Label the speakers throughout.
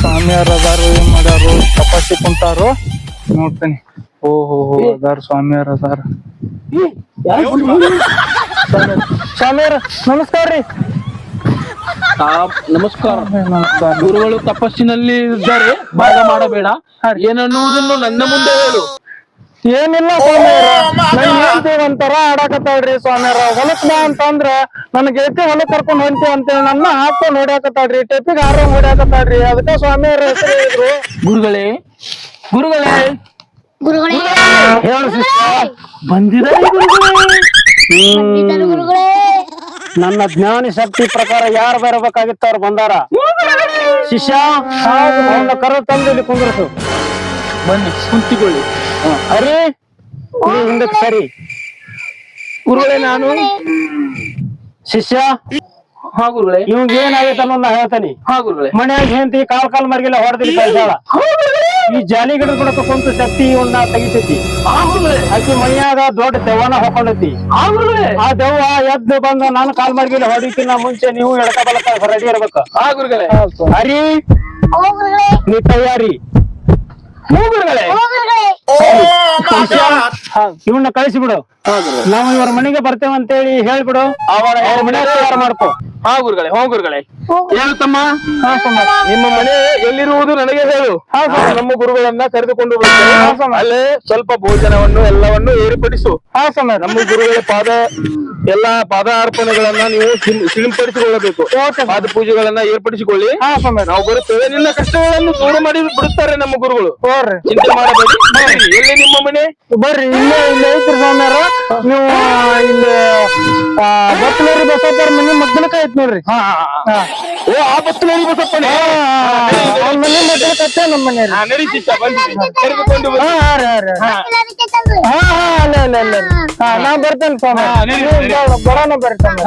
Speaker 1: ಸ್ವಾಮಿಯವ್ರ ಅದಾರು ಏನ್ ಮಾಡ್ಯಾರು? ತಪಾಸಿ ಕುಂತಾರು. ನೋಡ್ತೇನೆ. ಓಹೋ ಅದಾರ ಸ್ವಾಮಿಯವ್ರ ಅದಾರ. ಸ್ವಾಮಿಯವ್ರ ನಮಸ್ಕಾರ ರೀ.
Speaker 2: ನಮಸ್ಕಾರ. ಗುರುಗಳು ತಪಸ್ಸಿನಲ್ಲಿ ಇದ್ದಾರೆ. ಭಾಗ ಮಾಡಬೇಡ. ಏನನ್ನುವುದನ್ನು ನನ್ನ ಮುಂದೆ ಹೇಳು.
Speaker 1: ಏನಿಲ್ಲ ಸ್ವಾಮಿಯವ್ರ. ನನ್ ಒಂಥರ ಆಡಾಕತ್ತಾಳ್ರಿ ಸ್ವಾಮಿಯವ್ರ. ಹೊಲಕ್ ಬಾ ಅಂತಂದ್ರ ನನ್ ಗೆಳತಿ ಹೊಲಕ್ ಕರ್ಕೊಂಡ್ ಹೊಂಟಿ ಅಂತೇಳಿ ನನ್ನ ಹಾಕೊಂಡ್ ಹೊಡ್ಯಾಕತ್ತಾಳ್ರಿ ಟೆಪ್ಪಿಗೆ ಆರಾಮ್ ಹೊಡ್ಯಾಕತ್ತಾಳ್ರಿ ಅದಕ್ಕ ಸ್ವಾಮಿಯರ ಹೆಸರು ಹೇಳಿದ್ರು.
Speaker 2: ಗುರುಗಳೇ ಗುರುಗಳೇ.
Speaker 3: ಗುರುಗಳೇ.
Speaker 1: ಹೇಳು ಶಿಷ್ಯ
Speaker 2: ಬಂದಿದ್ದಾರೆ ಗುರುಗಳೇ.
Speaker 3: ಇದ್ದರು ಗುರುಗಳೇ.
Speaker 1: ನನ್ನ ಜ್ಞಾನಿ ಶಕ್ತಿ ಪ್ರಕಾರ ಯಾರು ಬರಬೇಕಾಗಿತ್ತು ಅವ್ರು ಬಂದಾರ? ಶಿಷ್ಯ ಕರ ತಂದು ಇಲ್ಲಿ ಕುಂದ್ರಸು.
Speaker 2: ಬನ್ನಿ ಕುಂತಿಕೊಳ್ಳಿ.
Speaker 1: ಹಿಂದಕ್ಕೆ ಸರಿ.
Speaker 2: ಗುರುಗಳೇ ನಾನು.
Speaker 1: ಶಿಷ್ಯ.
Speaker 2: ಹಾ ಗುರುಗಳೇ.
Speaker 1: ಇವಂಗ ಏನಾಗೈತೆ ಅನ್ನೋದ್ ನಾ ಹೇಳ್ತಾನಿ.
Speaker 2: ಹಾ ಗುರುಗಳೇ.
Speaker 1: ಮನ್ಯಾಗ ಹೆಂಡತಿ ಕಾಲ್ ಕಾಲ್ ಮರ್ಗೆಲ್ಲ ಹೊಡೆದಿಲ್ಲ ಕಳ್ಸಾಳ. ಈ ಜಾಲಿ ಗಿಡದ ಬಿಡಕ ಕುಂತ ಶಕ್ತಿ ಇವನ್ನ ತೆಗಿತೈತಿ. ಆಕಿ ಮನ್ಯಾಗ ದೊಡ್ಡ ದೆವ್ವನ ಹಾಕೊಂಡೈತಿ ಆ ದೆವ್ವ ಎದ್ದ ಬಂದ ನಾನು ಕಾಲ್ ಮರ್ಗಿಲ್ಲ ಹೊಡಿತಿನ ಮುಂಚೆ ನೀವು ಎಡಕ ಬಲಕ ರೆಡಿ ಇರ್ಬೇಕು.
Speaker 2: ಹಾ ಗುರುಗಳೇ.
Speaker 1: ಹರಿ
Speaker 3: ಓ ಗುರುಗಳೇ.
Speaker 1: ನೀ ತಯಾರಿ.
Speaker 2: ಹ್ಞೂ ಗುರುಗಳೇ
Speaker 3: ಓ ಗುರುಗಳೇ
Speaker 1: ಇವನ್ನ ಕಳಿಸಿಬಿಡು. ನಾವು ಇವ್ರ ಮನೆಗೆ ಬರ್ತೇವೆ ಅಂತೇಳಿ ಹೇಳ್ಬಿಡು. ಅವರ ಅವ್ರ ಮನೆ ತಯಾರು ಮಾಡ್ಕೋ.
Speaker 2: ಹಾ ಗುರುಗಳೇ ಹೋ ಗುರುಗಳೇ.
Speaker 3: ಹೇಳುತ್ತಮ್ಮ
Speaker 2: ಹೇಳು ತಮ್ಮ ನಿಮ್ಮ ಮನೆ ಎಲ್ಲಿರುವುದು ನನಗೆ ಹೇಳು. ನಮ್ಮ ಗುರುಗಳನ್ನ ಕರೆದುಕೊಂಡು ಬರ್ತೇನೆ ಅಲ್ಲೇ ಸ್ವಲ್ಪ ಭೋಜನವನ್ನು ಎಲ್ಲವನ್ನು ಏರ್ಪಡಿಸು.
Speaker 1: ಹಾ ಸಮಯ
Speaker 2: ನಮ್ಮ ಗುರುಗಳ ಪಾದ ಎಲ್ಲಾ ಪಾದ ಅರ್ಪಣೆಗಳನ್ನ ನೀವು ಸಿಂ- ಸಿಂಪಡಿಸಿಕೊಳ್ಳಬೇಕು. ಪಾದ ಪೂಜೆಗಳನ್ನ ಏರ್ಪಡಿಸಿಕೊಳ್ಳಿ.
Speaker 1: ಹಾ ಸಮಯ
Speaker 2: ನಾವು ಬರುತ್ತೇವೆ. ನಿನ್ನ ಕಷ್ಟಗಳನ್ನು ದೂರ ಮಾಡಿ ಬಿಡುತ್ತಾರೆ ನಮ್ಮ ಗುರುಗಳು. ಚಿಂತೆ ಮಾಡಬೇಡಿ. ಎಲ್ಲಿ ನಿಮ್ಮ ಮನೆ?
Speaker 1: ಬರ್ರಿ. ಇಲ್ಲೇ ಇಲ್ಲೇ ಐತ್ರಿ ಸ್ವಾಮ್ಯಾರ ನೀವು ಇಲ್ಲಿ ಬತ್ತಲೇರಿ ಬಸಪ್ಪರ ಮನೆ ಮಗ್ಗಲಕ ಐತ್ ನೋಡ್ರಿ. ಹಾ
Speaker 2: ಓ ಆ ಬತ್ತಲಲ್ಲಿ ಬಸಪ್ಪನೇ
Speaker 1: ಅವ್ರ ಮನೆ ಮಗ್ಗಲಕತ್ತೆ ನಮ್ಮ ಮನೆ
Speaker 2: ಹಾ, ನಡಿ ಶಿಷ್ಯ ಬಂದಿದ್ದೀನಿ ಕರೆದುಕೊಂಡು
Speaker 1: ಹಾ. ಹಾ ರೀ ಹಾ ಹಾ. ಅಲ್ಲೇ ಅಲ್ಲೇ ಅಲ್ಲೇ. ಹಾ ನಾ ಬರ್ತೇನೆ ಸ್ವಾಮಿ. ಬರೋಣ
Speaker 2: ಬರ್ತೇನೆ.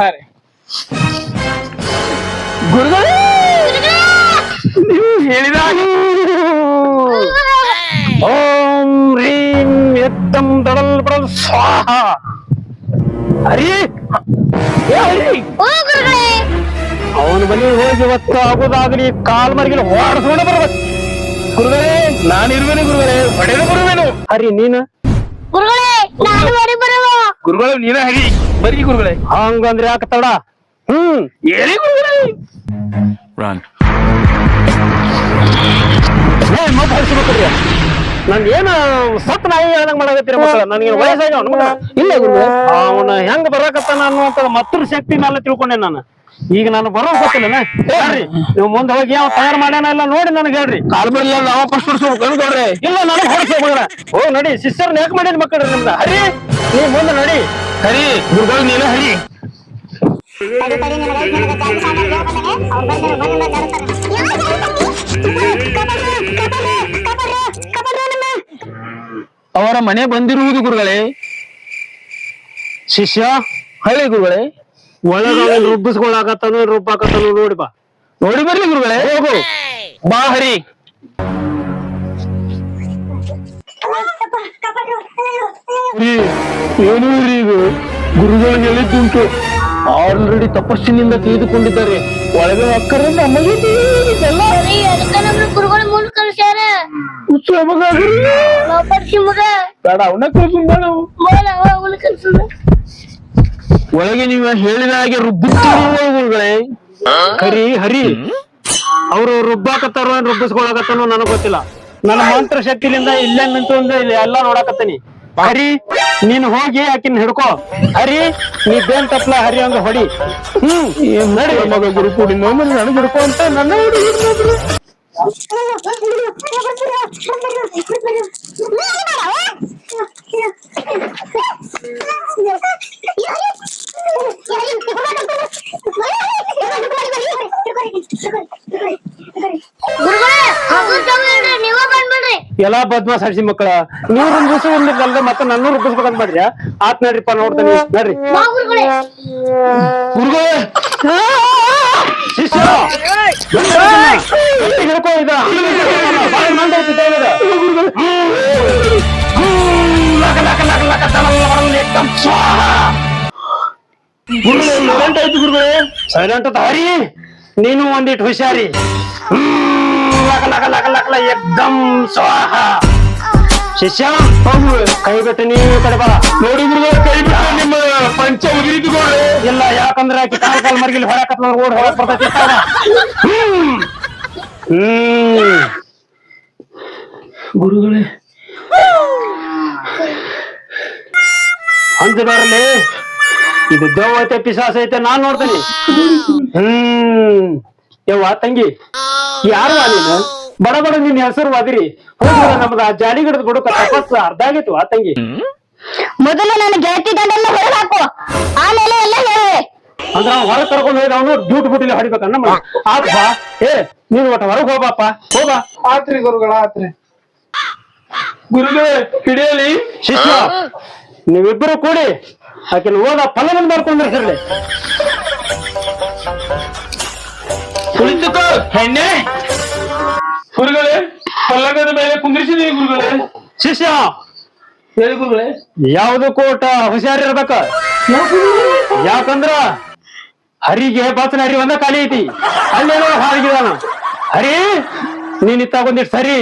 Speaker 2: ಗುರುಗಳೇ! ನೀವು ಹೇಳಿದ ಹಾಗೆ
Speaker 1: ಓಂ ಎತ್ತಂ ದಡಲ್ ಬಡಲ್ ಸ್ವಾಹ. ಅರಿ
Speaker 3: ಓ ಗುರುಗಳೇ.
Speaker 1: ಅವನ ಮನೆಗೆ ಹೋಗಿ ಇವತ್ತು ಆಗುದಾಗ್ಲಿ ಕಾಲ್ ಮರಿಗಿನ ಓಡಿಸ್ಕೊಂಡು ಬರ್ಬೇಕು.
Speaker 2: ಗುರುಗಳೇ ನಾನಿರುವೆನು ಗುರುಗಳೇ ಹೊಡೆದು ಬರುವೆನು.
Speaker 1: ಹರಿ ನೀನು?
Speaker 3: ಗುರುಗಳೇ ನಾನು ಬರಿ ಬರುವ
Speaker 2: ಗುರುಗಳೇ ನೀನೇ ಹರಿ. ಬರೀ ಗುರುಗಳೇ.
Speaker 1: ಹಂಗಂದ್ರೆ ಯಾಕೆ ತಡ? ಹ್ಮ್.
Speaker 2: ಹೇಳಿ ಗುರುಗಳೇ.
Speaker 4: Run.
Speaker 1: ಏ ಮತ್ತೆ ಹರಿಸ್ಬೇಕ್ರಿ ನನ್ ಏನ ಸತ್ ನಾಯಿ ಹೇಳ್ದಂಗ್ ಮಾಡಕತ್ತೀರ ಮಕ್ಕಳ ನನಗೆ ವಯಸ್ಸಾಗ ಇಲ್ಲ ಗುರು ಅವನ ಹೆಂಗ್ ಬರಾಕತ್ತಾನ ಅನ್ನುವಂತ ಮತ್ರ ಶಕ್ತಿ ಮೇಲೆ ತಿಳ್ಕೊಂಡೆ ನಾನು. ಈಗ ನಾನು ಬರೋ ಗೊತ್ತಿಲ್ಲ ಹೇಳ್ರಿ. ನೀವು ಮುಂದೆ ಹೋಗಿ ಯಾವ ತಯಾರು ಮಾಡ್ಯಾನ ಇಲ್ಲ ನೋಡಿ ನನಗೆ ಹೇಳ್ರಿ.
Speaker 2: ಕಾಲ್ ಬರಲ್ಲ ನಾವು ಫಸ್ಟ್ ಹೊಡ್ಸ್ಬೇಕು
Speaker 1: ಇಲ್ಲ ನನಗೆ ಮಗನ. ಓ ನಡಿ ಸಿಸ್ಟರ್ ಯಾಕೆ ಮಾಡಿದ್ ಮಕ್ಕಳ್ರಿ ನಿಮ್ದ ಹರಿ ನೀ ಮುಂದೆ ನಡಿ.
Speaker 2: ಹರಿ ಗುರುಗಳು ನೀನು ಹರಿ.
Speaker 3: ಅವ್ರು ಬರ್ತಾರೆ ಬಂದು
Speaker 2: ಅವರ ಮನೆ ಬಂದಿರುವುದು ಗುರುಗಳೇ.
Speaker 1: ಶಿಷ್ಯ
Speaker 2: ಹಳ್ಳಿ ಗುರುಗಳೇ.
Speaker 1: ಒಳಗಡೆ ರುಬ್ಬಿಸ್ಕೊಳಕತ್ತಾನು ರುಬ್ಬಾಕತ್ತಾನು ನೋಡಿ ಬಾ.
Speaker 2: ನೋಡಿ ಬರ್ಲಿ ಗುರುಗಳೇ.
Speaker 1: ಹೋಗು.
Speaker 2: ಬಾ ಹರಿ. ಏನು ರೀ ಇದು. ಗುರುಗಳು ಹೇಳಿದ್ದುಂಟು. ಆಲ್ರೆಡಿ ತಪಸ್ಸಿನಿಂದ ತೆಗೆದುಕೊಂಡಿದ್ದಾರೆ ಒಳಗೆ ಅಕ್ಕರಿಂದ ನಮಗೆ
Speaker 3: ಗುರುಗಳು
Speaker 2: ಹುಚ್ಚ ಮಗ.
Speaker 3: ಮಗ
Speaker 2: ಬೇಡ ಬೇಡ ಒಳಗೆ ನೀವ ಹೇಳಿದ ಹಾಗೆ ಗುರುಗಳೇ?
Speaker 1: ಹರಿ ಹರಿ. ಅವ್ರು ರುಬ್ಬಾಕತ್ತಾರೋ ಏನ್ ರುಬ್ಬಿಸ್ಕೊಳಕತ್ತಾನೋ ನನಗ್ ಗೊತ್ತಿಲ್ಲ. ನನ್ನ ಮಂತ್ರ ಶಕ್ತಿಲಿಂದ ಇಲ್ಲೇ ನಿಂತು ಒಂದು ಇಲ್ಲಿ ಎಲ್ಲಾ ನೋಡಾಕತ್ತೀನಿ. ಹರಿ ನೀನ್ ಹೋಗಿ ಆಕಿನ ಹಿಡ್ಕೋ. ಹರಿ ನೀ ಬೇನ್ ತಪ್ಲ ಹರಿ ಹಂಗ ಹೊಡಿ. ಹ್ಮ್
Speaker 2: ನಡಿ. ಮಗ ಗುರು ಕೂಡಿ ನೋಡಿ ನನ್ ಹಿಡ್ಕೋ ಅಂತ ನನ್ನ
Speaker 1: ಎಲ್ಲಾ ಬದ್ಮಾಸ್ ಹಡ್ಸಿ ಮಕ್ಕಳ ನೀವು ರುಬ್ಬಿಸೋದಿಲ್ಲದೆ ಮತ್ತೆ ನನ್ನ ರುಬ್ಬಿಸ್ಬೇಕಂತ ಮಾಡ್ರಿ ಆತ್ ನಡ್ರಿಪ್ಪ ನೋಡ್ತಾನೆ ನಡ್ರಿ.
Speaker 3: ಗುರುಗಳೇ.
Speaker 2: ಗುರುಗಳೇ!
Speaker 1: ಶಿಷ್ಯ ಹಿಡ್ಕೋ ಇದ.
Speaker 2: ಆಯ್ತು
Speaker 1: ಸೈಲೆಂಟ್ ಹರಿ ನೀನು ಒಂದಿಟ್ಟು ಹುಷಾರಿ. ಲಕ ಲಕ ಲಕ ಲಕ ಎಕ್ದಮ್ ಸ್ವಾಹ. ಶಿಷ್ಯ ಕೈ ಬಿಟ್ಟು ನೀವು ಕಡೆ ಬಾ.
Speaker 2: ನೋಡಿ ಗುರುಗಳೇ ಕೈ ಬಿಟ್ಟು ನಿಮ್ಮ ಪಂಚ ಉದುರಿತು
Speaker 1: ಇಲ್ಲ ಯಾಕಂದ್ರೆ ಕಾಲ ಕಾಲ್ ಮರ್ಗಿಲಿ ಹೊರಕತ್ತ ಓಡ್ ಹೊರಕ್ ಬರ್ತೈತಿ ಹ್ಮ್. ಹ್ಮ್ ಗುರುಗಳೇ. ಅಂತ ಬರಲಿ ಇದು ದೇವತೆ ಪಿಸಾಸ ಐತೆ ನಾನ್ ನೋಡ್ತೇನೆ. ಹ್ಮ್. ಯವ್ವ ತಂಗಿ. ಯಾರು ನೀನು? ಬಡ ಬಡ ನಿನ್ ಹೆಸರು ವಾದಿರಿ ಹೋದ್ರ ನಮ್ದ ಆ ಜಾಲಿ ಗಿಡದ ಗುಡುಕ ತಪಸ್ಸು ಅರ್ಧ ಆಗಿತ್ತು ಆ ತಂಗಿ.
Speaker 3: ಮೊದಲು ನನ್ನ ಗೆಳತಿ ಗಂಡನ್ನ ಹೊರಗೆ ಹಾಕು. ಆಮೇಲೆ ಎಲ್ಲ ಹೇಳುವೆ
Speaker 1: ಅಂದ್ರ ಅವ ಹೊರಗ್ ಕರ್ಕೊಂಡು ಹೋಗಿ ಅವನು ಡ್ಯೂಟಿ ಬುಟ್ಟಿಲಿ ಹೊಡಿಬೇಕನ್ನ ಆತ್ ಏ ನೀನು ಒಟ್ಟ ಹೊರಗೆ ಹೋಗಪ್ಪ ಹೋಗ
Speaker 2: ಆತ್ರಿ ಗುರುಗಳ ಆತ್ರಿ. ಗುರುಗಳೇ ಹಿಡಿಯಲಿ.
Speaker 1: ಶಿಷ್ಯ ನೀವಿಬ್ಬರು ಕೂಡಿ ಆಕಿನ ಓದ ಫಲವನ್ನು ಬರ್ಕೊಂಡ್ರೆ ಸರಿ
Speaker 2: ಕುಳಿತುಕೋ. ಹೆಣ್ಣೆ. ಗುರುಗಳೇ ಪಲ್ಲಗದ ಮೇಲೆ ಕುಂದ್ರಿಸಿದೀವಿ ಗುರುಗಳೇ.
Speaker 1: ಶಿಷ್ಯ.
Speaker 2: ಹೇಳಿ ಗುರುಗಳೇ.
Speaker 1: ಕೋಟಾ ಒಟ್ಟ ಹುಷಾರಿರ್ಬೇಕ? ಯಾಕಂದ್ರ ಹರಿಗೆ ಬಸ್ನ ಹರಿ ಒಂದ ಖಾಲಿ ಐತಿ. ಅಲ್ಲೇನೋ ಹಾರಿಗಿದಾನ ಹರಿ ನೀನ್ ಇತ್ತಾಗೊಂದಿಟ್ ಸರಿ.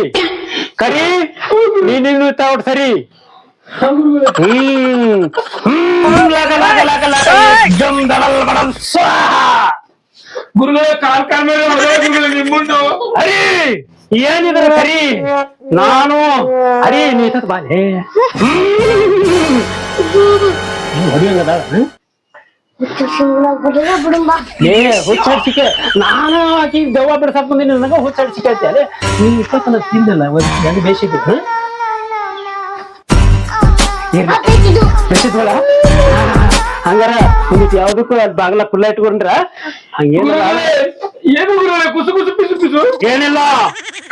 Speaker 1: ಕರಿ ನೀನ್ ಇತ್ತಾಗೊಟ್ ಸರಿ. ಹ್ಮ್. ಹ್ಮ್ ಲಗ ಲಗ ಲಗ ಲಗ. ಎಕ್ದಮ್ ದಡಲ್ ಬಡಲ್ ಸ್ವಾಹ.
Speaker 2: ಗುರುಗಳೇ ಹೊಡೆದ ಗುರುಗಳೇ ನಿಮ್ಮನ್ನು
Speaker 1: ಹರಿ ಏನಿದ್ರ ಸರಿ? ನಾನು. ಅರಿ ನೀ ಬಾಲೆ ಹೊಡಿಯಂಗದ
Speaker 3: ಬಿಡುಂಬ
Speaker 1: ಏ ಹುಚ್ಚಾಡ್ಸಿಕೆ. ನಾನು ಆಕಿ ದೆವ್ವ ಬಿಡ್ಸಕ್ ಬಂದಿನಿ ನನಗ ಹುಚ್ಚಾಡ್ಸಿಕೆ ಐತೆ. ಅಲೆ ನೀ ಇಷ್ಟೊತ್ತನ ತಿಂದಲ್ಲ ಒಂದು ಬೇಸಿದ್ದು ಬೇಸಿದ್ವಲ್ಲ ಹಂಗಾರ ನಿಮ್ಗೆ ಯಾವ್ದಕ್ಕೂ ಅದ್ ಬಾಗ್ಲ ಕುಲ್ಲ ಇಟ್ಕೊಂಡ್ರ ಹಂಗೇನಿಲ್ಲ.
Speaker 2: ಏನು ಕುಸು ಕುಸು ಪಿಸು ಪಿಸು?
Speaker 1: ಏನಿಲ್ಲ.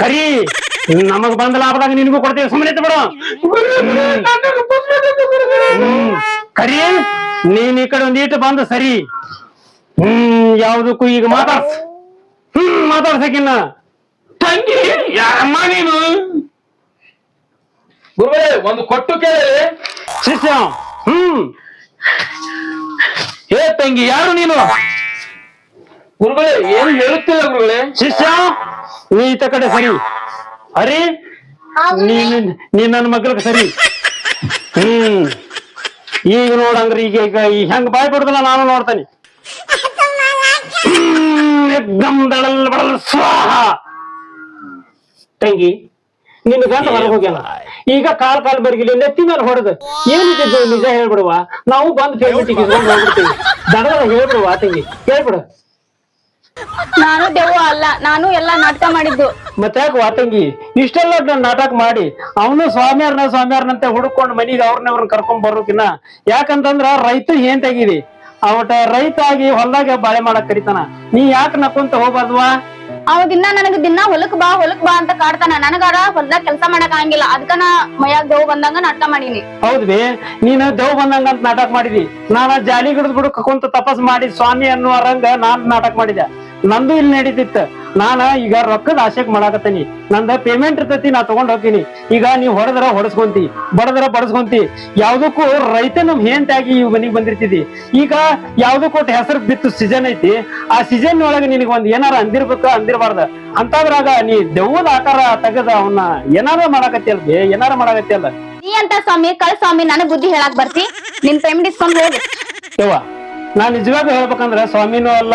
Speaker 1: ಕರಿ ನಮಗ್ ಬಂದ ಲಾಭದಾಗ ನಿನಗೂ ಕೊಡ್ತೀವಿ ಸುಮ್ಮನೆ ಬಿಡು. ಕರಿ. ನೀನ್ ಈ ಕಡೆ ಒಂದೀಟು ಬಂದ ಸರಿ. ಹ್ಮ್ ಯಾವ್ದಕ್ಕೂ ಈಗ ಮಾತಾಡ್ಸ ಹ್ಮ್ ಮಾತಾಡ್ಸಕಿನ್ನ
Speaker 2: ತಂಗಿ ಯಾರಮ್ಮ ನೀನು? ಗುರುಗಳೇ ಒಂದು ಕೊಟ್ಟು ಕೇಳಿ.
Speaker 1: ಶಿಷ್ಯ ಹ್ಮ್.
Speaker 2: ಹೇ ತಂಗಿ ಯಾರು ನೀನು? ಗುರುಗಳೇ ಏನು ಹೇಳುತ್ತಿಲ್ಲ ಗುರುಗಳೇ?
Speaker 1: ಶಿಷ್ಯ ನೀ ಈತ ಕಡೆ ಸರಿ. ಹರಿ ನೀನ್ ನೀ ನನ್ನ ಮಗಳಿಗೆ ಸರಿ. ಹ್ಮ್. ಈಗ ನೋಡಂಗ್ರಿ, ಈಗ ಈಗ, ಈ ಹೆಂಗ್ ಬಾಯ್ ಬಿಡುದಿಲ್ಲ, ನಾನು ನೋಡ್ತೇನೆ. ಬಡಲ್ ಸ್ವಾಹ. ತಂಗಿ, ನಿನ್ನ ಗಂಡ ಹೊರಗೆ ಹೋಗ್ಯಾನ. ಈಗ ಕಾಲ್ ಕಾಲ್ ಬರ್ಗಿಲಿ ನೆತ್ತಿ ಮೇಲೆ ಹೊಡೆದು ಏನಿದೆ ನಿಜ ಹೇಳ್ಬಿಡುವ. ನಾವು ಬಂದು ಹೇಳ್ಬಿಟ್ಟಿಗೆ ದಡದ ಹೇಳ್ಬಿಡುವ, ತಂಗಿ, ಹೇಳ್ಬಿಡು.
Speaker 3: ನಾನು ದೆವ್ವ ಅಲ್ಲ ನಾನು ಎಲ್ಲ ನಾಟಕ ಮಾಡಿದ್ದು.
Speaker 1: ಮತ್ತೆ ಯಾಕೆ ವಾತಂಗಿ ಇಷ್ಟೆಲ್ಲ ನಾನ್ ನಾಟಕ ಮಾಡಿ ಅವನು ಸ್ವಾಮಿಯಾರ್ನ ಸ್ವಾಮಿಯಾರ್ನಂತೆ ಹುಡುಕೊಂಡು ಮನೆಗೆ ಅವ್ರನ್ನ ಅವ್ರನ್ನ ಕರ್ಕೊಂಡ್ ಬರೋಕಿನ್ನ ಯಾಕಂತಂದ್ರ ರೈತ ಏನ್ ತೆಗೀರಿ ಅವಟ ರೈತ ಆಗಿ ಹೊಲ್ದಾಗ ಬಾಳೆ ಮಾಡಕ್ ಕರಿತಾನ. ನೀ ಯಾಕೆ ನಕ್ಕೊಂತ ಹೋಗ್ಬಾರ್ದ್ವಾ?
Speaker 3: ಅವಾಗಿನ್ನ ನನಗ ದಿನ ಹೊಲಕ್ ಬಾ ಹೊಲಕ್ ಬಾ ಅಂತ ಕಾಡ್ತಾನ. ನನಗಾರ ಹೊಲ್ದಾಗ ಕೆಲಸ ಮಾಡಕ್ ಆಗಂಗಿಲ್ಲ. ಅದಕ್ಕ ನಾ ಮೈಯಾಗ ದೆವ್ವ ಬಂದಂಗ ನಾಟಕ ಮಾಡೀನಿ.
Speaker 1: ಹೌದ್ವಿ ನೀನು ದೇವ್ ಬಂದಂಗ ಅಂತ ನಾಟಕ ಮಾಡಿದಿ. ನಾನ ಜಾಲಿ ಗಿಡದ ಬಿಡಕ್ ಕುಂತ ತಪಸ್ ಮಾಡಿ ಸ್ವಾಮಿ ಅನ್ನುವ ರಂಗ ನಾನ್ ನಾಟಕ ಮಾಡಿದೆ. ನಂದು ಇಲ್ಲಿ ನಡೀತಿತ್ತ. ನಾನ ಈಗ ರೊಕ್ಕದ ಆಶೆಕ್ ಮಾಡಾಕತ್ತೀನಿ. ನಂದ ಪೇಮೆಂಟ್ ಇರ್ತೈತಿ ನಾ ತಗೊಂಡ್ ಹೋಗ್ತೀನಿ. ಈಗ ನೀವ್ ಹೊಡೆದ್ರ ಹೊಡಸ್ಕೊಂತಿ ಬಡದ್ರ ಬಡಸ್ಕೊಂತಿ. ಯಾವ್ದಕ್ಕೂ ರೈತ ನಮ್ ಹೆಂತಾಗಿ ಇವ್ ಮನಿಗ್ ಬಂದಿರ್ತಿದಿ ಈಗ ಯಾವ್ದಕ್ಕೂ ಒಟ್ಟು ಹೆಸರು ಬಿತ್ತು ಸೀಸನ್ ಐತಿ. ಆ ಸೀಸನ್ ಒಳಗ ನಿನಗ ಒಂದ್ ಏನಾರ ಅಂದಿರ್ಬೇಕ ಅಂದಿರ್ಬಾರ್ದ. ಅಂತದ್ರಾಗ ನೀ ದೆವ್ವದ ಆಕಾರ ತೆಗದ ಅವನ್ನ ಏನಾರ ಮಾಡಾಕತ್ತಿಯಲ್ಬಿ ಏನಾರ ಮಾಡಾಕತ್ತಿಯಲ್ಲ
Speaker 3: ನೀ ಅಂತ ಸ್ವಾಮಿ ಕಳ್ ಸ್ವಾಮಿ ನನಗ್ ಬುದ್ಧಿ ಹೇಳಾಕ್ ಬರ್ತಿ. ನಿನ್ ಪೇಮೆಂಟ್ ಇಸ್ಕೊಂಡ್ ಹೋಗಿ.
Speaker 1: ಯವ್ವ ನಾ ನಿಜವಾಗ ಹೇಳ್ಬೇಕಂದ್ರ ಸ್ವಾಮಿನೂ ಅಲ್ಲ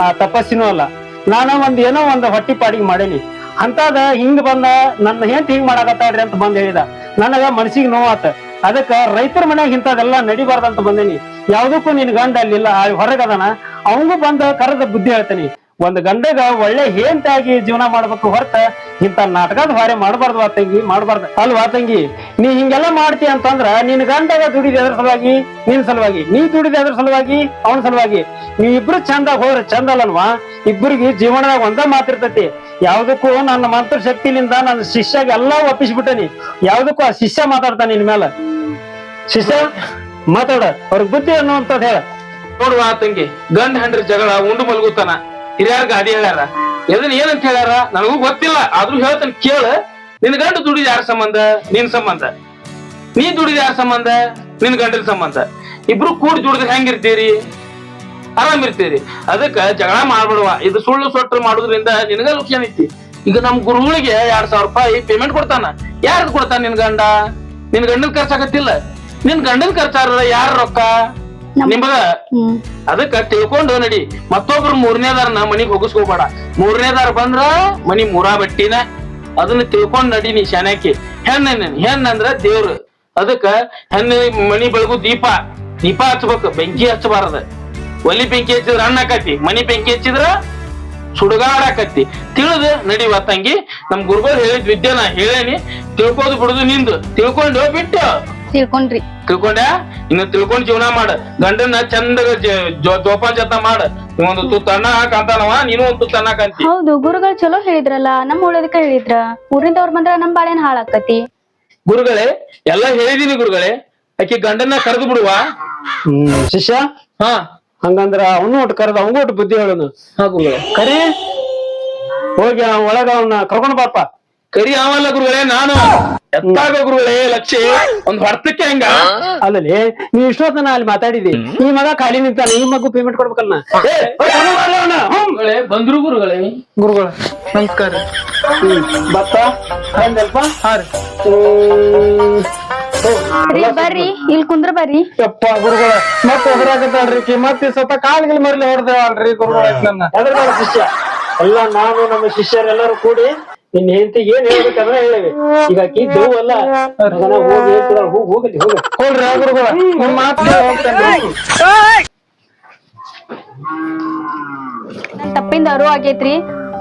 Speaker 1: ಆ ತಪಸ್ಸಿನೂ ಅಲ್ಲ. ನಾನ ಒಂದ್ ಏನೋ ಒಂದ್ ಹೊಟ್ಟಿ ಪಾಡಿಗೆ ಮಾಡೇನಿ. ಅಂತದ ಹಿಂಗ್ ಬಂದ, ನನ್ನ ಹೆಂಟ್ ಹಿಂಗ್ ಮಾಡಾಕತ್ತಾಳ್ರಿ ಅಂತ ಬಂದ್ ಹೇಳಿದ. ನನಗ ಮನಸ್ಸಿಗೆ ನೋವಾತ. ಅದಕ್ಕ ರೈತರ ಮನ್ಯಾಗ ಇಂಥದೆಲ್ಲ ನಡಿಬಾರ್ದಂತ ಬಂದೇನಿ. ಯಾವ್ದಕ್ಕೂ ನಿನ್ ಗಂಡ ಅಲ್ಲಿಲ್ಲ ಹೊರಗದನ. ಅವಂಗೂ ಬಂದ ಕರೆದ ಬುದ್ಧಿ ಹೇಳ್ತೇನಿ. ಒಂದ್ ಗಂಡಗ ಒಳ್ಳೆ ಹೇಂತಾಗಿ ಜೀವನ ಮಾಡ್ಬೇಕು ಹೊರತ ಇಂತ ನಾಟಕದ ಹೊರೆ ಮಾಡಬಾರ್ದು ಆ ತಂಗಿ, ಮಾಡಬಾರ್ದು. ಅಲ್ವಾ ತಂಗಿ? ನೀ ಹಿಂಗೆಲ್ಲ ಮಾಡ್ತಿ ಅಂತಂದ್ರ ನಿನ್ ಗಂಡಗ ದುಡಿದ ಅದ್ರ ಸಲುವಾಗಿ, ನಿನ್ ಸಲುವಾಗಿ. ನೀ ದುಡಿದ ಅದ್ರ ಸಲುವಾಗಿ, ಅವನ ಸಲುವಾಗಿ. ನೀವಿಬ್ರು ಚಂದಾಗ ಹೋದ್ರೆ ಚಂದ ಅಲ್ವಾ ಇಬ್ಬರಿಗೆ ಜೀವನದಾಗ ಒಂದ ಮಾತಿರ್ತೈತಿ ಯಾವ್ದಕ್ಕೂ ನನ್ನ ಮಂತ್ರ ಶಕ್ತಿಲಿಂದ ನನ್ನ ಶಿಷ್ಯಾಗ ಎಲ್ಲಾ ಒಪ್ಪಿಸ್ಬಿಟ್ಟನಿ. ಯಾವ್ದಕ್ಕೂ ಆ ಶಿಷ್ಯ ಮಾತಾಡ್ತಾನೆ ನಿನ್ ಮೇಲೆ ಶಿಷ್ಯ, ಮಾತಾಡ. ಅವ್ರಿಗೆ ಬುದ್ಧಿ ಅನ್ನುವಂಥದ್ದು ಹೇಳ.
Speaker 2: ನೋಡುವ ತಂಗಿ, ಗಂಡ ಹೆಂಡ್ರ ಜಗಳ ಉಂಡು ಮಲಗುತ್ತಾನ. ಹಿರಿಯರ್ ಗಾದಿ ಹೇಳ್ಯಾರ. ಎದನ್ ಏನಂತ ಹೇಳ್ಯಾರ? ನನಗೂ ಗೊತ್ತಿಲ್ಲ. ಆದ್ರೂ ಹೇಳ್ತಾನೆ, ಕೇಳ. ನಿನ್ ಗಂಡ ದುಡಿದ ಯಾರ ಸಂಬಂಧ? ನಿನ್ ಸಂಬಂಧ. ನೀ ದುಡಿದ ಯಾರ ಸಂಬಂಧ? ನಿನ್ ಗಂಡನ ಸಂಬಂಧ. ಇಬ್ರು ಕೂಡಿ ದುಡಿದ್ರೆ ಹೆಂಗಿರ್ತೀರಿ? ಆರಾಮ್ ಇರ್ತೀರಿ. ಅದಕ್ಕ ಜಗಳ ಮಾಡ್ಬಿಡುವ. ಇದು ಸುಳ್ಳು ಸೊಟ್ಟರು ಮಾಡೋದ್ರಿಂದ ನಿನಗ ಐತಿ. ಈಗ ನಮ್ ಗುರುಗಳಿಗೆ ಎರಡ್ ಸಾವಿರ ರೂಪಾಯಿ ಪೇಮೆಂಟ್ ಕೊಡ್ತಾನ. ಯಾರ್ದು ಕೊಡ್ತಾನ ನಿನ್ ಗಂಡ? ನಿನ್ ಗಂಡನ್ ಖರ್ಚಾಗತ್ತಿಲ್ಲ ನಿನ್ ಗಂಡನ್ ಖರ್ಚಾರ ಯಾರ ರೊಕ್ಕ?
Speaker 3: ನಮ್-
Speaker 2: ನಿಮ್ದ
Speaker 3: ಹ್ಮ್.
Speaker 2: ಅದಕ್ಕ ತಿಳ್ಕೊಂಡು ನಡಿ. ಮತ್ತೊಬ್ರು ಮೂರನೇದಾರನ ಮನಿಗ್ ಹೋಗಿಸ್ಕೋಬೇಡ. ಮೂರನೇದಾರ ಬಂದ್ರ ಮನಿ ಮೂರಾ ಬಟ್ಟಿನ. ಅದನ್ನ ತಿಳ್ಕೊಂಡ್ ನಡಿ ನೀ ಶಾನ್ಯಾಕಿ. ಹೆಣ್ಣ ಹೆಣ್ಣ ಅಂದ್ರ ದೇವ್ರು. ಅದಕ್ಕ ಹೆಣ್ಣ ಮನಿ ಬೆಳಗು ದೀಪ. ದೀಪ ಹಚ್ಬೇಕು. ಬೆಂಕಿ ಹಚ್ಚಬಾರದ. ಒಲಿ ಬೆಂಕಿ ಹಚ್ಚಿದ್ರ ಅಣ್ಣ ಆಕತಿ ಮನಿ ಬೆಂಕಿ ಹಚ್ಚಿದ್ರ ಸುಡುಗಾಡಾಕತ್ತಿ ತಿಳಿದು ನಡಿ ತಂಗಿ ನಮ್ ಗುರುಗಳು ಹೇಳಿದ್ ವಿದ್ಯೆನ ಹೇಳೇನಿ. ತಿಳ್ಕೋದು ಬಿಡುದು ನಿಂದು. ತಿಳ್ಕೊಂಡು ಬಿಟ್ಟು
Speaker 3: ತಿಳ್ಕೊಂಡ್ರಿ.
Speaker 2: ತಿಳ್ಕೊಂಡ್ಯಾ? ಇನ್ನು ತಿಳ್ಕೊಂಡ್ ಜೀವನ ಮಾಡ. ಗಂಡನ್ನ ಚಂದ ಜೋಪಾನ ಜತ ಮಾಡ. ಒಂದು ತುತ್ತ ಅಣ್ಣ ಹಾಕಂತಾನವ ನೀನು ಒಂದು ತುತ್ತ ಅಣ್ಣ ಹಾಕಂತಿ
Speaker 3: ಹೌದು ಗುರುಗಳು ಚಲೋ ಹೇಳಿದ್ರಲ್ಲ ನಮ್ ಉಳದಕ್ಕ ಹೇಳಿದ್ರ? ಊರಿಂದವ್ರ ಬಂದ್ರ ನಮ್ ಬಾಳೆನ್ ಹಾಳಾಕತಿ
Speaker 2: ಗುರುಗಳೇ ಎಲ್ಲಾ ಹೇಳಿದೀನಿ ಗುರುಗಳೇ. ಆಕಿ ಗಂಡನ್ನ ಕರೆದು ಬಿಡುವ.
Speaker 1: ಹ್ಮ್ ಶಿಷ್ಯ?
Speaker 2: ಹಾ.
Speaker 1: ಹಂಗಂದ್ರ ಅವನು ಒಟ್ಟು ಕರೆದ ಅವಂಗೂ ಒಟ್ಟು ಬುದ್ಧಿ ಹೇಳೋನು.
Speaker 2: ಹಾ ಗುರುಗಳೇ.
Speaker 1: ಕರಿ ಹೋಗಿ ಆ ಒಳಗ ಅವನ್ನ ಕರ್ಕೊಂಡ್ ಬಾಪ
Speaker 2: ಕರಿ ಆವಲ್ಲ ಗುರುಗಳೇ ನಾನು ಎತ್ತಾಗ ಗುರುಗಳೇ ಲಕ್ಷೆ ಒಂದ್ ಹೊರ್ತಕ್ಕೆ ಹಂಗ?
Speaker 1: ಅಲ್ಲಲ್ಲಿ ನೀ ಇಷ್ಟೊತ್ತನ ಅಲ್ಲಿ ಮಾತಾಡಿದಿ. ಈ ಮಗ ಖಾಲಿ ನಿಂತಾನ ಈ ಮಗು ಪೇಮೆಂಟ್ ಕೊಡ್ಬೇಕಲ್ಲ.
Speaker 2: ಬಂದ್ರು ಗುರುಗಳೇ.
Speaker 1: ಗುರುಗಳ. ನಮಸ್ಕಾರ. ಭತ್ತ ರೀ.
Speaker 3: ಬರ್ರಿ ಇಲ್ಲಿ ಕುಂದ್ರ ಬರ್ರಿ.
Speaker 1: ಯಪ್ಪ ಗುರುಗಳ. ಮತ್ತೆ ಎದುರಾಗತ್ತಾಳ್ರಿ ರೀ ಮತ್ತೆ ಸ್ವಲ್ಪ ಕಾಲ್ಗಿಲ್ ಮರ್ಲಿ ಹೊಡೆದೇವಲ್ರಿ ಗುರುಗಳ ನನ್ನ ಶಿಷ್ಯ. ಎಲ್ಲ ನಾನು ನಮ್ಮ ಶಿಷ್ಯರೆಲ್ಲರೂ ಕೂಡಿ ನಿನ್ ಹೆಂಡತಿ ಏನ್ ಹೇಳ್ಬೇಕಂದ್ರೆ ಹೇಳಿವಿ. ಈಗ ದೇವ್ ಅಲ್ಲ. ಹೋಗಿ ಹೇಳ್ತಿದಾಳ್, ಹೋಗ್ ಹೋಗಲಿ ಹೋಗಿ ಹೋಗ್ರಿ ಗುರುಗಳ ನಿಮ್ ಮಾತು
Speaker 3: ನನ್ ತಪ್ಪಿಂದ ಅರು ಆಗೇತ್ರಿ.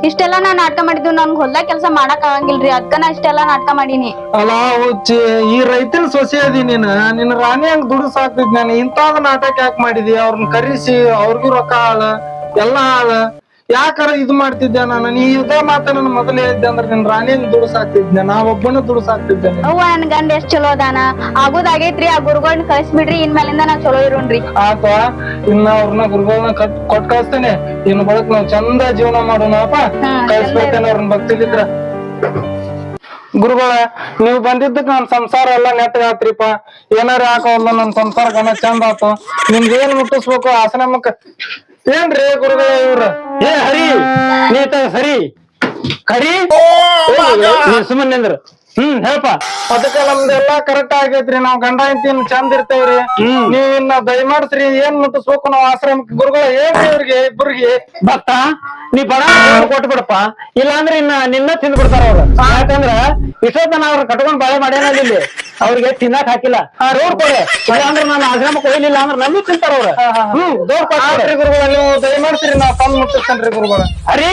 Speaker 3: ಇಷ್ಟೆಲ್ಲಾ ನಾ ನಾಟಕ ಮಾಡಿದ್ವಿ ನನ್ಗೆ ಹೊಲ ಕೆಲಸ ಮಾಡಕ್ ಆಗಂಗಿಲ್ರಿ. ಅದ್ಕನ ನಾ ಇಷ್ಟೆಲ್ಲಾ ನಾಟಕ ಮಾಡೀನಿ.
Speaker 5: ಅಲ್ಲ ಹುಚ್ಚಿ ಈ ರೈತನ ಸೊಸೆ ಅದಿ ನೀನ್. ನಿನ್ನ ರಾಣಿ ಹಂಗ್ ದುಡ್ಡು ಸಾಕ್ತಿದ್ ನಾನು. ಇಂತಾದ ನಾಟಕ ಯಾಕೆ ಮಾಡಿದಿ? ಅವ್ರನ್ನ ಕರೆಸಿ ಅವ್ರಿಗೂ ರೊಕ್ಕ ಹಾಳ ಎಲ್ಲ ಹಾಳ. ಯಾಕಾರ ಇದು ಮಾಡ್ತಿದ್ದೆ ನಾನು? ನೀ ಇದೇ ಮಾತ ನನ್ನ ಮೊದಲೇ ಹೇಳಿದ್ದೆ ಅಂದ್ರೆ ನಿನ್ ರಾಣಿ ಹಂಗ್ ದುಡ್ಡು ಸಾಕ್ತಿದ್ದೆ ನಾ ಒಬ್ಬನ ದುಡ್ಡು ಸಾಕ್ತಿದ್ದೆ ನೀನ್.
Speaker 3: ಅವ್ವ ನನ್ ಗಂಡ ಎಷ್ಟ್ ಚಲೋ ಅದಾನ? ಆಗೋದಾಗೈತ್ರಿ ಆ ಗುರುಗಳನ್ನ ಕಳಿಸ್ಬಿಡ್ರಿ ಇನ್ಮೇಲಿಂದ ನಾ ಚಲೋ ಇರೋಣ್ರಿ.
Speaker 5: ಆತ ಇನ್ನ ಅವ್ರನ್ನ ಗುರುಗಳನ್ನ ಕಟ್ ಕೊಟ್ ಕಳಿಸ್ತೇನೆ. ಇನ್ ಬಳಕ್ ನಾವ್ ಚಂದ ಜೀವನ ಮಾಡೋಣಪ್ಪ.
Speaker 3: ಅಪ್ಪ
Speaker 5: ಕಳ್ಸ್ಕೊಳ್ತೇನೆ ಅವ್ರನ್ನ ಭಕ್ತಿಲಿದ್ರ. ಗುರುಗಳ ನೀವು ಬಂದಿದ್ದಕ್ ನನ್ ಸಂಸಾರ ಎಲ್ಲ ನೆಟ್ಟಗಾತ್ರಿಪ್ಪ ಏನಾರ ಹಾಕೋಲ್ಲ ನನ್ ಸಂಸಾರ ಗಣ ಚಂದ ಆತು. ನಿಮ್ಗೆ ಏನ್ ಮುಟ್ಟಿಸ್ಬೇಕು ಆಸನಮಕ್ಕ ಏನ್ರಿ ಗುರುಗಳ ಇವ್ರ?
Speaker 1: ಏ ಹರಿ ನೀತ ಸರಿ. ಕರಿ? ನೀ ಸುಮ್ಮನೆ ಅಂದ್ರ ಹ್ಮ್ ಹೇಳಪ್ಪ.
Speaker 5: ಅದಕ್ಕ ನಮ್ದೆಲ್ಲಾ ಕರೆಕ್ಟ್ ಆಗೈತ್ರಿ. ನಾವ್ ಗಂಡ ಇಂತಿನ್ ಚಂದ ಇರ್ತೇವ್ರಿ. ನೀವ್ ಇನ್ನ ದಯಮಾಡ್ಸ್ರಿ. ಏನ್ ಮುಟ್ಟಿಸ್ಬೇಕು ನಾವ್ ಆಶ್ರಮಕ್ಕೆ ಗುರುಗಳ ಹೇಳ್ರಿ ಇವ್ರಿಗೆ ಇಬ್ಬರಿಗೆ
Speaker 1: ಭಕ್ತ ನೀ ಬಡ ಕೊಟ್ಟು ಬಿಡಪ್ಪ. ಇಲ್ಲಾಂದ್ರೆ ಇನ್ನ ನಿನ್ನ ತಿಂದ್ ಬಿಡ್ತಾರ ಅವ್ರು. ಯಾಕಂದ್ರ ಇಷ್ಟೊತ್ತನ ಅವ್ರ ಕಟ್ಕೊಂಡ್ ಬಾಳೆ ಮಾಡ್ಯಾನ ಇಲ್ಲಿ. ಅವ್ರಿಗೆ ತಿನ್ನಕ್ ಹಾಕಿಲ್ಲ. ರೋಡ್ ಕೊಡೆ. ಇಲ್ಲಾಂದ್ರೆ ನಾನು ಆಶ್ರಮಕ್ಕೆ ಹೋಗ್ಲಿಲ್ಲ ಅಂದ್ರೆ ನಮ್ಗೆ ತಿಂತಾರ ಅವ್ರ. ಹ್ಮ್ ದೊಡ್ಡ
Speaker 5: ಗುರುಗಳ ನೀವು ದಯಮಾಡ್ಸ್ರಿ. ನಾವ್ ತಂದ್ ಮುಟ್ಟಿಸ್ತೇನ್ರಿ ಗುರುಗಳ.
Speaker 1: ಹರಿ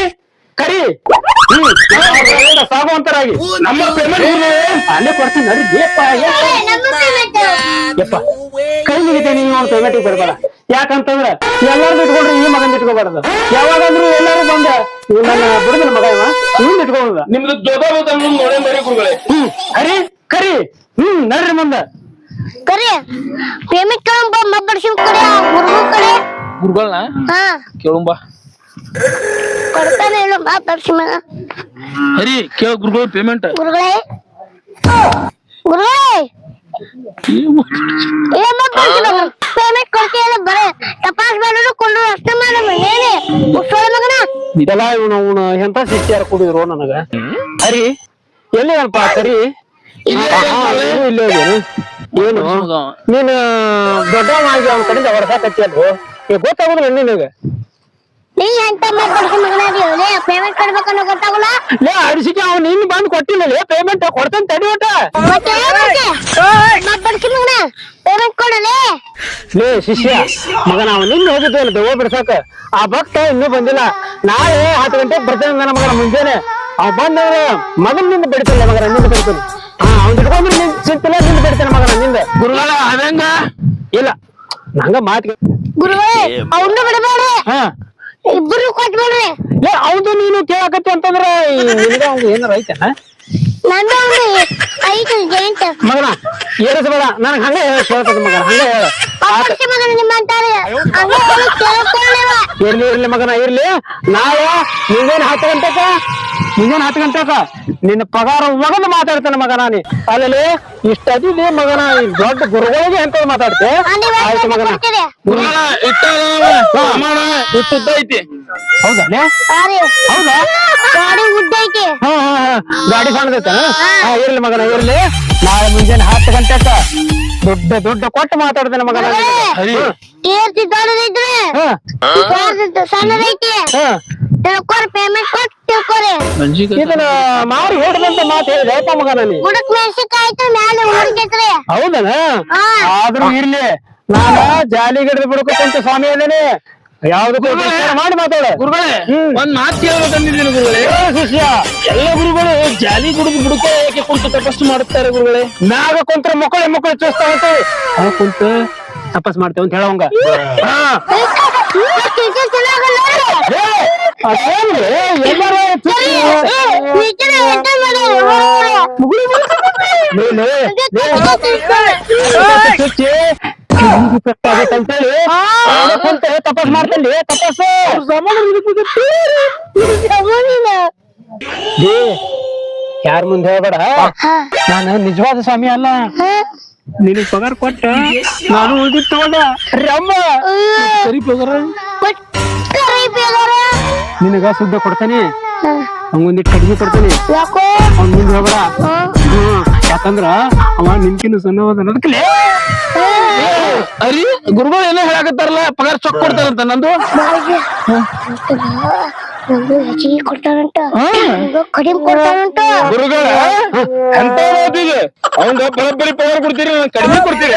Speaker 1: ಕರಿ. ಸಾಗುವಂತರಾಗಿ. ನಮ್ಮ ಪೇಮೆಂಟ್ ಅಲ್ಲೇ ಕೊಡ್ತೀನಿ ನಡಿ. ಏಪ್ಪ ಕೈ ಮುಗಿತೆ ನೀವು ಅವ್ನ ಪೇಮೆಂಟ್ ಕೊಡ್ಬೇಡ ಯಾಕಂತಂದ್ರ ಎಲ್ಲಾರು ಇಟ್ಕೊಂಡ್ರೆ ಈ ಮಗನ್ ಇಟ್ಕೋಬಾರ್ದು. ಯಾವಾಗಂದ್ರು ಎಲ್ಲಾರು ಬಂದ ನನ್ನ ಬಿಡುದಿಲ್ಲ ಮಗ ಇವ. ಇವ್ನ ಇಟ್ಕೊಂಡ
Speaker 2: ನಿಮ್ದು ದೊಡ್ಡ ನೋಡೇ ಬರೀ ಗುರುಗಳೇ.
Speaker 1: ಹ್ಮ್. ಕರಿ ಕರಿ. ಹ್ಮ್ ನಡ್ರಿ ಮುಂದ.
Speaker 6: ಕರಿ. ಪೇಮೆಂಟ್ ಕೇಳಂಬ ಮಬ್ಬಡ್ಸಿಮ್ ಕಡೆ ಗುರುಗಳ ಕಡೆ.
Speaker 2: ಗುರುಗಳನ್ನ ಕೇಳುಂಬಾ
Speaker 6: ಕೊಡ್ತಾನೆ ಇಲ್ಲ ಬಾ
Speaker 2: ಹರಿ ಕೇಳ ಗುರುಗಳು ಪೇಮೆಂಟ್
Speaker 6: ಗುರುಗಳೇ. ಗುರುಗಳೇ. ಏನ್ ಮಬ್ಬಡ್ಸಿಮ ಪೇಮೆಂಟ್ ಕೊಡ್ತೀಯಲ್ಲ ಬರೇ. ತಪಾಸ್ ಮಾಡೋದು ಕೊಂಡು ಅಷ್ಟೇ ಮಾಡಮ್ಮ ಏನೇ ಮಗನ.
Speaker 1: ಇದೆಲ್ಲ ಇವನು ಅವನು ಎಂತ ಶಿಷ್ಯರ ಕುಡಿದ್ರು ನನಗ? ಹರಿ ಎಲ್ಲಿ ಅಲ್ಪ ಕರಿ ಇಲ್ಲೇ ಏನು? ನೀನು ದೊಡ್ಡವಾಗಿ ಅವನ ಕಡೆಯಿಂದ ಹೊರಸಾಕತ್ತಿಯಲ್ವ ಈಗ ಗೊತ್ತಾಗುದಿಲ್ಲ ನಿನಗೆ.
Speaker 6: ನೀ ಎಂತ ಮಗನ? ಪೇಮೆಂಟ್ ಕೊಡ್ಬೇಕನ್ನೋ ಗೊತ್ತಾಗಲ್ಲ?
Speaker 1: ಲೇ ಅಡಿಸಿಕೆ ಅವ್ನು ಇನ್ನು ಬಂದು ಕೊಟ್ಟಿಲ್ಲ. ಪೇಮೆಂಟ್ ಕೊಡ್ತಾನೆ ತಡಿ ಒಟ್ಟ.
Speaker 6: ಮಗನ? ಪೇಮೆಂಟ್ ಕೊಡಲೇ
Speaker 1: ಲೇ. ಶಿಷ್ಯ ಮಗನ ಅವನು ನಿನ್ನ ಹೋಗಿದ್ದೇನೆ ದೆವ್ವ ಬಿಡ್ಸಾಕ. ಆ ಭಕ್ತ ಇನ್ನೂ ಬಂದಿಲ್ಲ. ನಾಳೆ ಹತ್ತು ಗಂಟೆಗೆ ಬರ್ತೇನೆ ನನ್ನ ಮಗನ ಮುಂಜಾನೆ. ಅವ್ ಬಂದ್ರೆ ಮಗನ್ನಿಂದ ಬಿಡ್ತಿಲ್ಲ ಮಗನ ನಿಂದ ಬಿಡ್ತೀನಿ ಹಾ ಅವ್ನ್ ಇಟ್ಕೊಂಡ್ರೆ ನಿನ್ ಸಿಗ್ತಿಲ್ಲ ನಿಂದ ಬಿಡ್ತೇನೆ ಮಗನ ನಿಂದ.
Speaker 2: ಗುರುಗಳ ಅದಂಗ?
Speaker 1: ಇಲ್ಲ ನಂಗ ಮಾತು
Speaker 6: ಗುರುಗಳೇ ಅವನು ಬಿಡಬೇಡ.
Speaker 1: ಹಾ.
Speaker 6: ಇಬ್ಬರು ಕೊಟ್ಬಿಡ್ರಿ
Speaker 1: ಹೌದು ಅವ್ದು ನೀನು ಕೇಳಾಕತ್ತಿ ಅಂತಂದ್ರ ಏನಾರ ಐತೆನ?
Speaker 6: ನಂದು ಐದು ಜೇಂಟ್
Speaker 1: ಮಗನ ಏರಿಸಬೇಡ ನನಗೆ ಹಂಗೆ ಹೇಳ ಕೇಳ್ತದ ಮಗನ ಹಂಗೆ ಹೇಳ.
Speaker 6: ಮಗನ
Speaker 1: ಇರ್ಲಿ ಇರ್ಲಿ ಮಗನ ಇರ್ಲಿ. ನಾಳೆ ಮುಂಜಾನೆ ಹತ್ತು ಗಂಟೆಕ? ಮುಂಜಾನೆ ಹತ್ತು ಗಂಟೆಕ? ನಿನ್ನ ಪಗಾರ ಒಗದು ಮಾತಾಡ್ತಾನೆ ಮಗ ನೀ. ಅಲ್ಲಿ ಇಷ್ಟ ಅದಿದೆ ಮಗನ ಈ ದೊಡ್ಡ ಗುರುಗಳಿಗೆ ಅಂತ ಮಾತಾಡ್ತೆ? ಆಯ್ತು ಮಗನ.
Speaker 2: ಇಟ್ಟುದ್ದ ಐತಿ.
Speaker 1: ಹೌದಾ ಹೌದಾ?
Speaker 6: ಗಾಡಿ ಉದ್ದ ಐತಿ.
Speaker 1: ಹಾ ಹಾ ಹಾ. ಗಾಡಿ ಸಣ್ಣದೈತೆ ಹಾ ಇರ್ಲಿ ಮಗನ ಇರ್ಲಿ. ನಾಳೆ ಮುಂಜಾನೆ ಹತ್ತು ಗಂಟೆಕ ದೊಡ್ಡ ದೊಡ್ಡ ಕೊಟ್ಟು ಮಾತಾಡ್ತೇನೆ ಮಗ
Speaker 2: ಹರಿ.
Speaker 6: ಏರ್ತಿ ದೊಡ್ಡದೈತ್ರಿ
Speaker 1: ಹಾ.
Speaker 6: ಏರ್ತಿ ಸಣ್ಣದೈತಿ?
Speaker 1: ಹಾ.
Speaker 6: ತಿಳ್ಕೊರಿ ಪೇಮೆಂಟ್ ಕೊಟ್ಟು ತಿಳ್ಕೊರಿ.
Speaker 1: ಇದನ್ನ ಮಾರಿ ಹೇಳಿದಂತ ಮಾತು ಹೇಳಿದೆ ಆಯ್ತಾ ಮಗ ನನಗೆ
Speaker 6: ಆಯ್ತು ಮ್ಯಾಲೆ ಊರ್ಗೈತ್ರಿ.
Speaker 1: ಹೌದನ?
Speaker 6: ಹಾ.
Speaker 1: ಆದ್ರೂ ಇರ್ಲಿ. ನಾನು ಜಾಲಿ ಗಿಡದ ಬಿಡ್ಕೊಂತ ಸ್ವಾಮಿ ಅದೇನೆ ಯಾವ್ದಕ್ಕೂ ವಿಚಾರ ಮಾಡಿ ಮಾತಾಡ.
Speaker 2: ಗುರುಗಳೇ
Speaker 1: ಹ್ಮ್.
Speaker 2: ಒಂದ್ ಮಾತು ಕೇಳ್ಬೇಕಂದಿದ್ದೀನಿ ಗುರುಗಳೇ.
Speaker 1: ಶಿಷ್ಯ.
Speaker 2: ಎಲ್ಲ ಗುರುಗಳು ಜಾಲಿ ಗುಡುಗು ಬುಡಕ ಏಕೆ ಕುಂತು ತಪಸ್ಸು ಮಾಡುತ್ತಾರೆ ಗುರುಗಳೇ?
Speaker 1: ಮ್ಯಾಗ ಕುಂತ್ರ ಮಕ್ಕಳು ಮಕ್ಕಳು ಚೂಸ್ತಾ ಹೋಗ್ತೇವೆ ಅವ ಕುಂತ ತಪಸ್ ಮಾಡ್ತೇವೆ ಅಂತ ಹೇಳವಂಗ. ಹಾ.
Speaker 6: ಟೀಚರ್ ಚೆನ್ನಾಗಲ್ಲ
Speaker 1: ಏ, ಅದೇನ್ರಿ? ಎಲ್ಲಾರ ಅಂತೇಳಿ ಕುಂತ ತಪಸ್ ಮಾಡ್ತೇನೆ ತಪಸ್ಸು ಏ ಯಾರ ಮುಂದೆ ಹೇಳ್ಬೇಡ ನಾನು ನಿಜವಾದ ಸ್ವಾಮಿ ಅಲ್ಲ. ನಿನಗ್ ಪಗಾರ ಕೊಟ್ಟ ನಾನು ಉಳಿದು ತಗೊಂಡ. ರಮ್ಮ ಸರಿ ಪಗಾರ? ನಿನಗ ಸುದ್ದ ಕೊಡ್ತಾನೆ. ಹಂಗೊಂದಿಟ್ಟು ಕಡಿಮೆ ಕೊಡ್ತಾನೆ.
Speaker 6: ಯಾಕೋ?
Speaker 1: ಅವ್ನ ಮುಂದೆ ಹೇಳ್ಬೇಡ ಯಾಕಂದ್ರ ಅವ ನಿನ್ಕಿನ ಸಣ್ಣವಾದ ಅದಕ್ಕೆ
Speaker 2: ಅರಿ ಗುರುಗಳು ಏನೋ ಹೇಳಾಕತ್ತಾರಲ್ಲ ಪಗಾರ ಚೊಕ್ ಕೊಡ್ತಾರಂತ ನಂದು?
Speaker 6: ನಂದು ಹೆಚ್ಚಿಗೆ ಕೊಡ್ತಾರಂಟ ನಂದು ಕಡಿಮೆ ಕೊಡ್ತಾರಂಟ
Speaker 2: ಗುರುಗಳ ಎಂತ ಅವಂಗ ಬರೋಬ್ಬರಿ ಪಗಾರ ಕೊಡ್ತೀರಿ ಕಡಿಮೆ ಕೊಡ್ತೀರಿ?